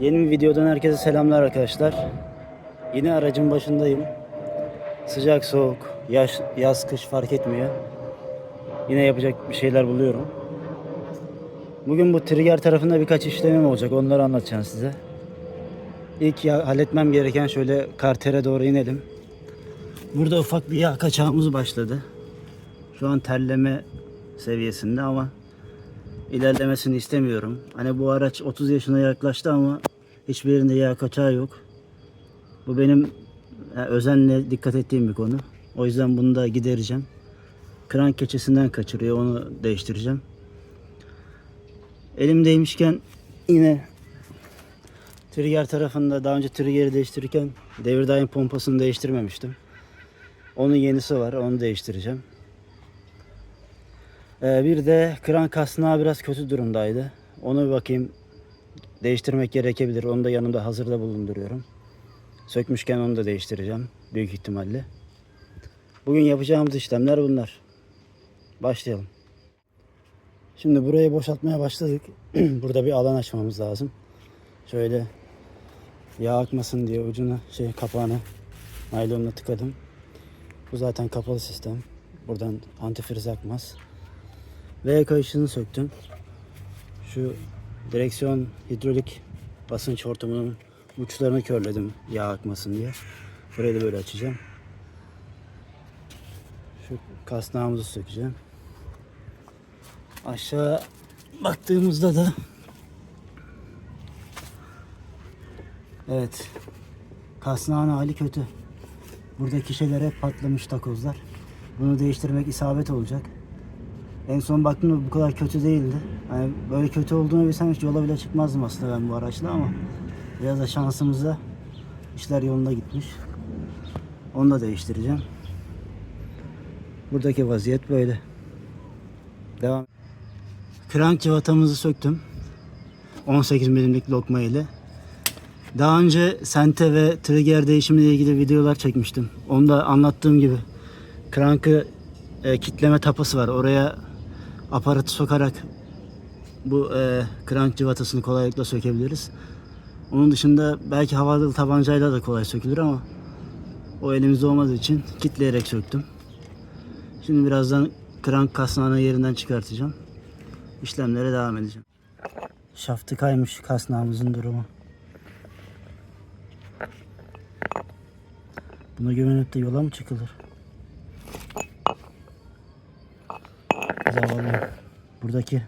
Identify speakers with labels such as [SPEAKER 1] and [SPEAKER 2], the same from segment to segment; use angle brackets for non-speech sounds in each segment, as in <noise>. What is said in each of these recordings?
[SPEAKER 1] Yeni bir videodan herkese selamlar arkadaşlar. Yine aracın başındayım. Sıcak soğuk, yaş, yaz kış fark etmiyor. Yine yapacak bir şeyler buluyorum. Bugün bu trigger tarafında birkaç işlemim olacak. Onları anlatacağım size. İlk ya, halletmem gereken şöyle kartere doğru inelim. Burada ufak bir yağ kaçağımız başladı. Şu an terleme seviyesinde ama ilerlemesini istemiyorum. Hani bu araç 30 yaşına yaklaştı ama hiçbir yerinde yağ kaçağı yok. Bu benim yani özenle dikkat ettiğim bir konu. O yüzden bunu da gidereceğim. Krank keçesinden kaçırıyor. Onu değiştireceğim. Elimdeymişken yine trigger tarafında daha önce trigger'i değiştirirken devir daim pompasını değiştirmemiştim. Onun yenisi var. Onu değiştireceğim. Ee, bir de kran kasnağı biraz kötü durumdaydı. Onu bir bakayım değiştirmek gerekebilir. Onu da yanımda hazırda bulunduruyorum. Sökmüşken onu da değiştireceğim. Büyük ihtimalle. Bugün yapacağımız işlemler bunlar. Başlayalım. Şimdi burayı boşaltmaya başladık. <clears throat> Burada bir alan açmamız lazım. Şöyle yağ akmasın diye ucuna şey kapağını naylonla tıkadım. Bu zaten kapalı sistem. Buradan antifriz akmaz. V kayışını söktüm. Şu direksiyon hidrolik basınç hortumunun uçlarını körledim yağ akmasın diye. Burayı da böyle açacağım. Şu kasnağımızı sökeceğim. Aşağı baktığımızda da Evet. Kasnağın hali kötü. Buradaki hep patlamış takozlar. Bunu değiştirmek isabet olacak. En son baktığımda bu kadar kötü değildi. Yani böyle kötü olduğunu bilsem hiç yola bile çıkmazdım aslında ben bu araçla ama biraz da şansımıza işler yolunda gitmiş. Onu da değiştireceğim. Buradaki vaziyet böyle. Devam. Krank cıvatamızı söktüm. 18 milimlik lokma ile. Daha önce sente ve trigger değişimiyle ilgili videolar çekmiştim. Onu da anlattığım gibi krankı e, kitleme tapası var. Oraya aparatı sokarak bu e, krank cıvatasını kolaylıkla sökebiliriz. Onun dışında belki havalı tabancayla da kolay sökülür ama o elimizde olmadığı için kitleyerek söktüm. Şimdi birazdan krank kasnağını yerinden çıkartacağım. İşlemlere devam edeceğim. Şaftı kaymış kasnağımızın durumu. Buna güvenip de yola mı çıkılır? Zavallı. Buradaki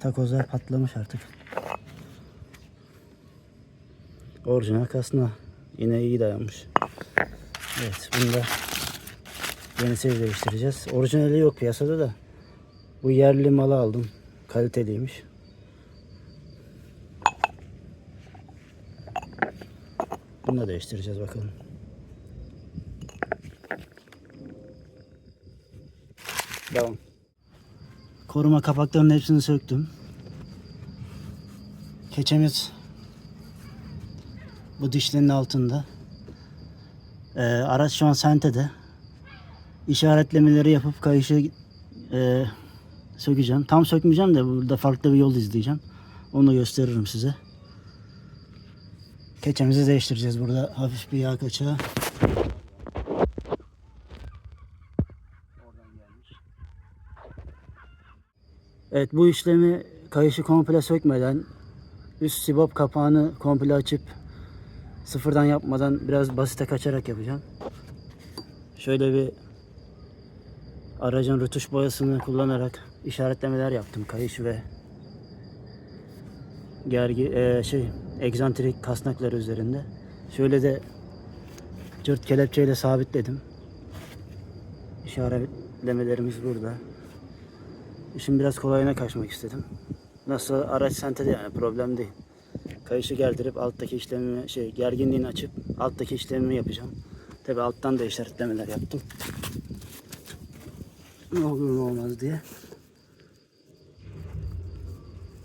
[SPEAKER 1] takozlar patlamış artık. Orijinal kasna. Yine iyi dayanmış. Evet bunu da yenisiyle değiştireceğiz. Orijinali yok piyasada da. Bu yerli malı aldım. Kaliteliymiş. Bunu da değiştireceğiz bakalım. Devam. Koruma kapaklarının hepsini söktüm. Keçemiz bu dişlerin altında. Ee, araç şu an sentede. İşaretlemeleri yapıp kayışı e, sökeceğim. Tam sökmeyeceğim de burada farklı bir yol izleyeceğim. Onu gösteririm size. Keçemizi değiştireceğiz. Burada hafif bir yağ kaçağı. Evet bu işlemi kayışı komple sökmeden üst sibop kapağını komple açıp sıfırdan yapmadan biraz basite kaçarak yapacağım. Şöyle bir aracın rötuş boyasını kullanarak işaretlemeler yaptım kayış ve gergi e, şey egzantrik kasnakları üzerinde. Şöyle de cırt kelepçeyle sabitledim. İşaretlemelerimiz burada. İşin biraz kolayına kaçmak istedim. Nasıl araç sentede yani problem değil. Kayışı gerdirip alttaki işlemimi şey gerginliğini açıp alttaki işlemimi yapacağım. Tabi alttan da işaretlemeler yaptım. Ne olur ne olmaz diye.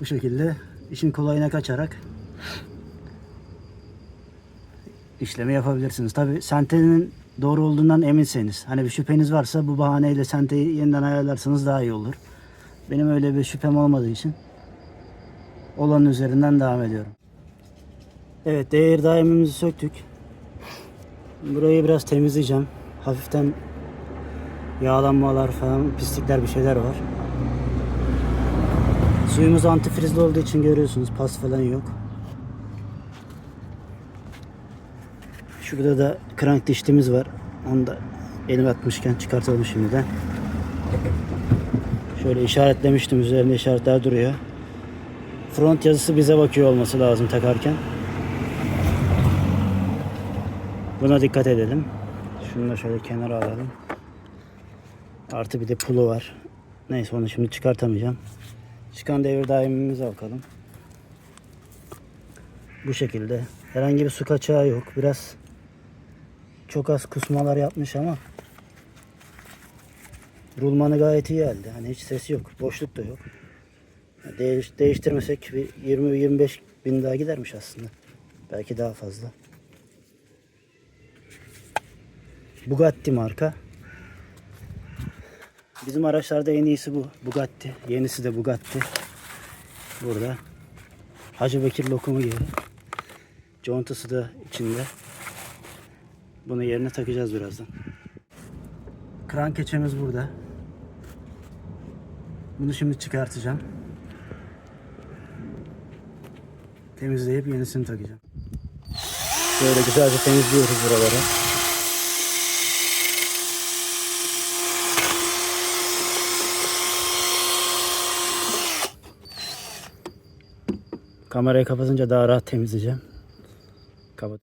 [SPEAKER 1] Bu şekilde işin kolayına kaçarak işlemi yapabilirsiniz. Tabi sentenin doğru olduğundan eminseniz. Hani bir şüpheniz varsa bu bahaneyle senteyi yeniden ayarlarsanız daha iyi olur. Benim öyle bir şüphem olmadığı için olanın üzerinden devam ediyorum. Evet değer daimimizi söktük. Burayı biraz temizleyeceğim. Hafiften yağlanmalar falan pislikler bir şeyler var. Suyumuz antifrizli olduğu için görüyorsunuz pas falan yok. Şurada da krank dişlimiz var. Onu da elim atmışken çıkartalım şimdiden. Şöyle işaretlemiştim. Üzerinde işaretler duruyor. Front yazısı bize bakıyor olması lazım takarken. Buna dikkat edelim. Şunu da şöyle kenara alalım. Artı bir de pulu var. Neyse onu şimdi çıkartamayacağım. Çıkan devir daimimize bakalım. Bu şekilde. Herhangi bir su kaçağı yok. Biraz çok az kusmalar yapmış ama rulmanı gayet iyi geldi. Hani hiç ses yok. Boşluk da yok. Değiş, değiştirmesek bir 20-25 bin daha gidermiş aslında. Belki daha fazla. Bugatti marka. Bizim araçlarda en iyisi bu. Bugatti. Yenisi de Bugatti. Burada. Hacı Bekir lokumu gibi. Contası da içinde. Bunu yerine takacağız birazdan. Kran keçemiz burada. Bunu şimdi çıkartacağım. Temizleyip yenisini takacağım. Böyle güzelce temizliyoruz buraları. Kamerayı kapatınca daha rahat temizleyeceğim. Kapat.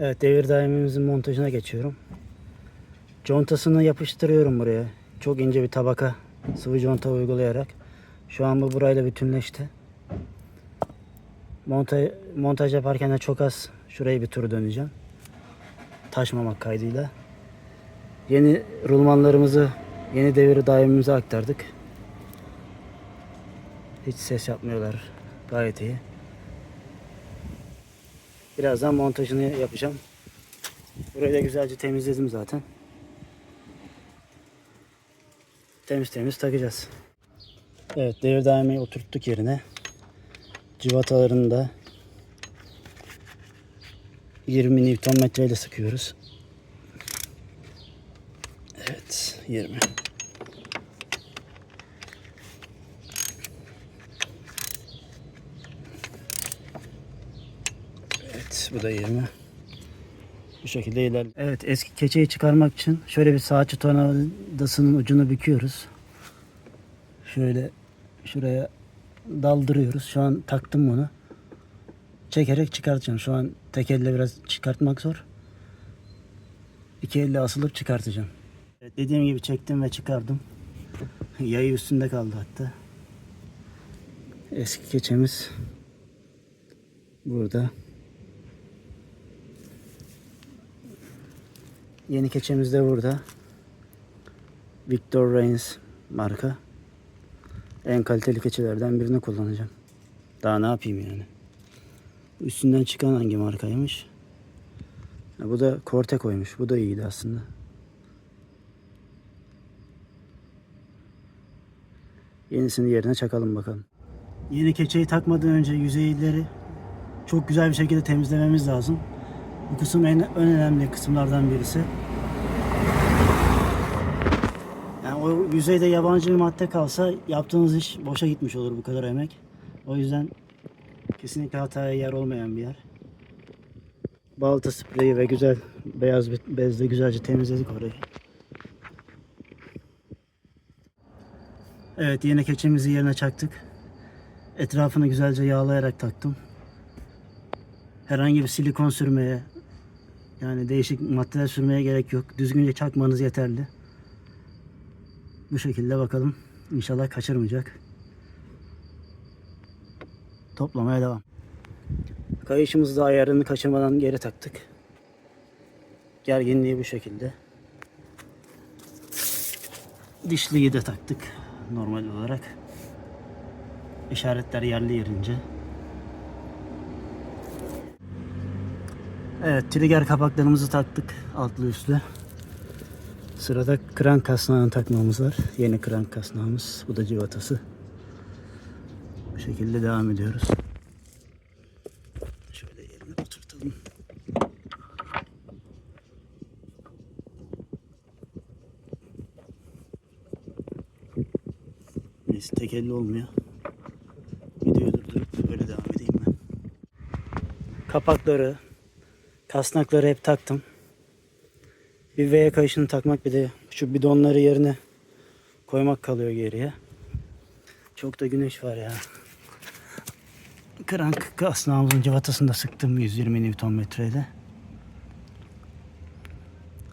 [SPEAKER 1] Evet devir daimimizin montajına geçiyorum. Contasını yapıştırıyorum buraya. Çok ince bir tabaka sıvı conta uygulayarak. Şu an bu burayla bütünleşti. Montaj, montaj yaparken de çok az şurayı bir tur döneceğim. Taşmamak kaydıyla. Yeni rulmanlarımızı yeni devir daimimize aktardık. Hiç ses yapmıyorlar. Gayet iyi. Birazdan montajını yapacağım. Burayı da güzelce temizledim zaten. Temiz temiz takacağız. Evet devir daimeyi oturttuk yerine. Civatalarını da 20 Newton metre ile sıkıyoruz. Evet 20. Evet bu da 20. Bu şekilde ilerliyor. Evet eski keçeyi çıkarmak için şöyle bir saatçi tornavidasının ucunu büküyoruz. Şöyle şuraya daldırıyoruz. Şu an taktım bunu. Çekerek çıkartacağım. Şu an tek elle biraz çıkartmak zor. İki elle asılıp çıkartacağım. Evet, dediğim gibi çektim ve çıkardım. Yayı üstünde kaldı hatta. Eski keçemiz burada. Yeni keçemiz de burada. Victor Reigns marka. En kaliteli keçilerden birini kullanacağım. Daha ne yapayım yani. Üstünden çıkan hangi markaymış? Ha, bu da Corte koymuş. Bu da iyiydi aslında. Yenisini yerine çakalım bakalım. Yeni keçeyi takmadan önce yüzeyleri çok güzel bir şekilde temizlememiz lazım. Bu kısım en, en önemli kısımlardan birisi. Yani o yüzeyde yabancı bir madde kalsa yaptığınız iş boşa gitmiş olur bu kadar emek. O yüzden kesinlikle hataya yer olmayan bir yer. Balta spreyi ve güzel beyaz bir bezle güzelce temizledik orayı. Evet yine keçemizi yerine çaktık. Etrafını güzelce yağlayarak taktım. Herhangi bir silikon sürmeye yani değişik maddeler sürmeye gerek yok. Düzgünce çakmanız yeterli. Bu şekilde bakalım. İnşallah kaçırmayacak. Toplamaya devam. Kayışımızı da ayarını kaçırmadan geri taktık. Gerginliği bu şekilde. Dişliyi de taktık normal olarak. İşaretler yerli yerince. Evet trigger kapaklarımızı taktık altlı üstlü. Sırada krank kasnağını takmamız var. Yeni krank kasnağımız. Bu da civatası. Bu şekilde devam ediyoruz. Şöyle yerine oturtalım. Neyse tekelli olmuyor. Videoyu durdurup böyle devam edeyim ben. Kapakları, kasnakları hep taktım. Bir V kayışını takmak bir de şu bidonları yerine koymak kalıyor geriye. Çok da güneş var ya. Krank kasnağımızın cıvatasını da sıktım 120 Nm ile.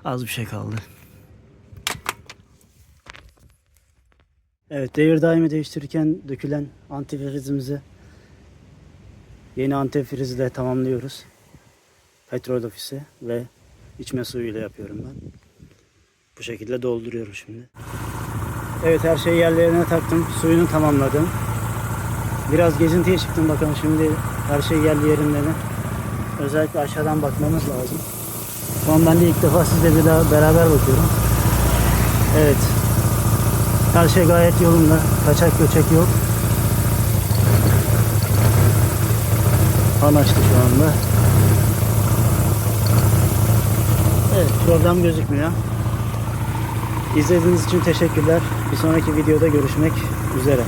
[SPEAKER 1] Az bir şey kaldı. Evet devir daimi değiştirirken dökülen antifrizimizi yeni antifrizle tamamlıyoruz. Petrol ofisi ve içme suyuyla yapıyorum ben. Bu şekilde dolduruyorum şimdi. Evet her şeyi yerlerine taktım. Suyunu tamamladım. Biraz gezintiye çıktım bakalım şimdi her şey geldi yerinde mi? Özellikle aşağıdan bakmamız lazım. Şu an ben de ilk defa sizle bir daha beraber bakıyorum. Evet. Her şey gayet yolunda. Kaçak göçek yok. Fan açtı şu anda. Evet problem gözükmüyor. İzlediğiniz için teşekkürler. Bir sonraki videoda görüşmek üzere.